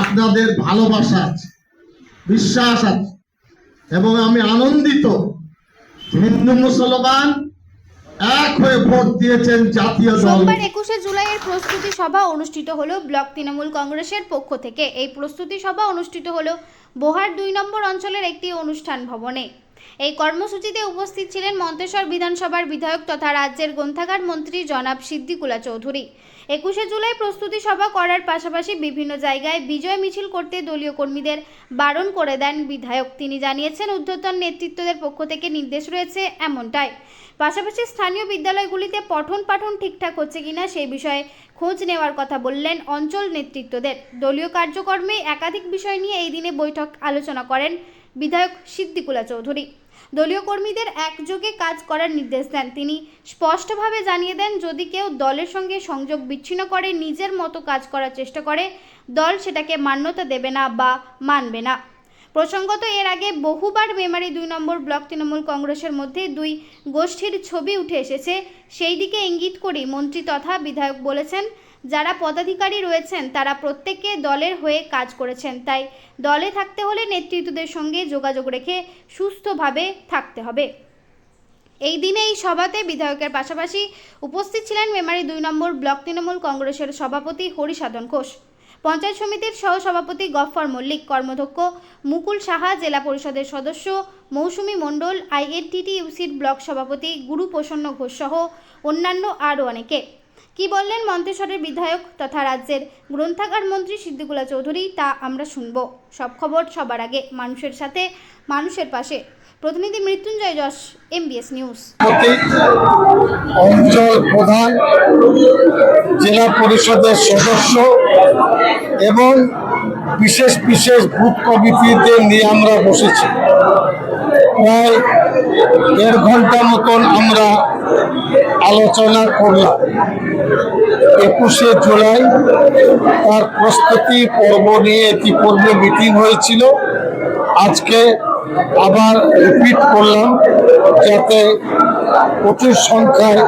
আপনাদের ভালোবাসা আছে, বিশ্বাস আছে, এবং আমি আনন্দিত হিন্দু মুসলমান এক হয়ে ভোট দিয়েছেন জাতীয় সোমবার একুশে জুলাইয়ের প্রস্তুতি সভা অনুষ্ঠিত হলো ব্লক তৃণমূল কংগ্রেসের পক্ষ থেকে। এই প্রস্তুতি সভা অনুষ্ঠিত হলো বোহার দুই নম্বর অঞ্চলের একটি অনুষ্ঠান ভবনে। এই কর্মসূচিতে উপস্থিত ছিলেন মন্তেশ্বর বিধানসভার বিধায়ক তথা রাজ্যের গ্রন্থাগার মন্ত্রী জনাব সিদ্দিকুলা চৌধুরী। একুশে জুলাই প্রস্তুতি সভা করার পাশাপাশি বিভিন্ন জায়গায় বিজয় মিছিল করতে দলীয় কর্মীদের বারণ করে দেন বিধায়ক। তিনি জানিয়েছেন, ঊর্ধ্বতন নেতৃত্বদের পক্ষ থেকে নির্দেশ রয়েছে এমনটাই। পাশাপাশি স্থানীয় বিদ্যালয়গুলিতে পঠন পাঠন ঠিকঠাক হচ্ছে কিনা সেই বিষয়ে খোঁজ নেওয়ার কথা বললেন অঞ্চল নেতৃত্বদের। দলীয় কার্যক্রমে একাধিক বিষয় নিয়ে এই দিনে বৈঠক আলোচনা করেন বিধায়ক সিদ্দিকুলা চৌধুরী। দলীয় কর্মীদের একযোগে কাজ করার নির্দেশ দেন তিনি। স্পষ্টভাবে জানিয়ে দেন, যদি কেউ দলের সঙ্গে সংযোগ বিচ্ছিন্ন করে, নিজের মতো কাজ করার চেষ্টা করে, দল সেটাকে মান্যতা দেবে না বা মানবে না। প্রসঙ্গত, এর আগে বহুবার মেমারি দুই নম্বর ব্লক তৃণমূল কংগ্রেসের মধ্যে দুই গোষ্ঠীর ছবি উঠে এসেছে। সেই দিকে ইঙ্গিত করেই মন্ত্রী তথা বিধায়ক বলেছেন যারা পদাধিকারী রয়েছেন, তারা প্রত্যেককে দলের হয়ে কাজ করেছেন। তাই দলে থাকতে হলে নেতৃত্বদের সঙ্গে যোগাযোগ রেখে সুস্থভাবে থাকতে হবে। এই দিনে এই সভাতে বিধায়কের পাশাপাশি উপস্থিত ছিলেন মেমারি দুই নম্বর ব্লক তৃণমূল কংগ্রেসের সভাপতি হরিসাধন ঘোষ, পঞ্চায়েত সমিতির সহসভাপতি গফফর মল্লিক, কর্মধ্যক্ষ মুকুল সাহা, জেলা পরিষদের সদস্য মৌসুমী মণ্ডল আইএনটিটি ইউসির ব্লক সভাপতি গুরু প্রসন্ন ঘোষ সহ অন্যান্য আরও অনেকে। কি বললেন মন্তেশ্বরের বিধায়ক তথা রাজ্যের গ্রন্থাগার মন্ত্রী সিদ্দিকুলা চৌধুরী, তা আমরা শুনব। সব খবর সবার আগে মানুষের সাথে, মানুষের পাশে। প্রতিনিধি মৃত্যুঞ্জয় যশ এমবিএস নিউজ অঞ্চল প্রধান, জেলা পরিষদের সদস্য এবং বিশেষ বিশেষ বুথ কমিটিদের নিয়ে আমরা বসেছি। প্রায় দেড় ঘণ্টা মতন আমরা আলোচনা করলাম। একুশে জুলাই তার প্রস্তুতি পর্ব নিয়ে ইতিপূর্বে মিটিং হয়েছিল। আজকে আবার রিপিট করলাম যাতে প্রচুর সংখ্যায়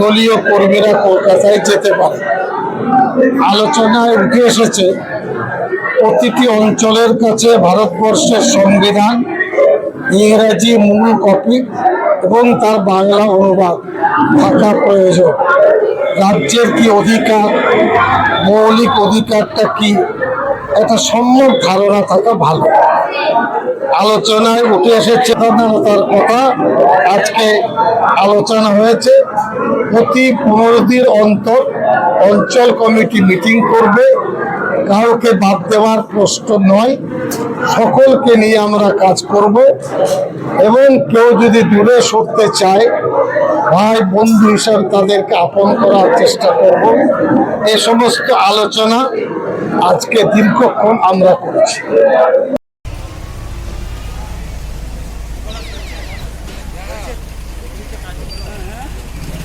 দলীয় কর্মীরা কলকাতায় যেতে পারে। আলোচনায় উঠে এসেছে, প্রতিটি অঞ্চলের কাছে ভারতবর্ষের সংবিধান, ইংরাজি মূল কপি এবং তার বাংলা অনুবাদ থাকা প্রয়োজন রাজ্যের কি অধিকার, মৌলিক অধিকারটা কি, একটা সম্যক ধারণা থাকা ভালো। আলোচনায় উঠে এসেছে তার কথা, আজকে আলোচনা হয়েছে, প্রতি পনেরো দিন অন্তর অঞ্চল কমিটি মিটিং করবে। কাউকে বাদ দেওয়ার প্রশ্ন নয়। সকলকে নিয়ে আমরা কাজ করব এবং কেউ যদি দূরে সরতে চায়, ভাই, বন্ধু হিসাবে তাদেরকে আপন করার চেষ্টা করব। এ সমস্ত আলোচনা আজকে দীর্ঘক্ষণ আমরা করেছি।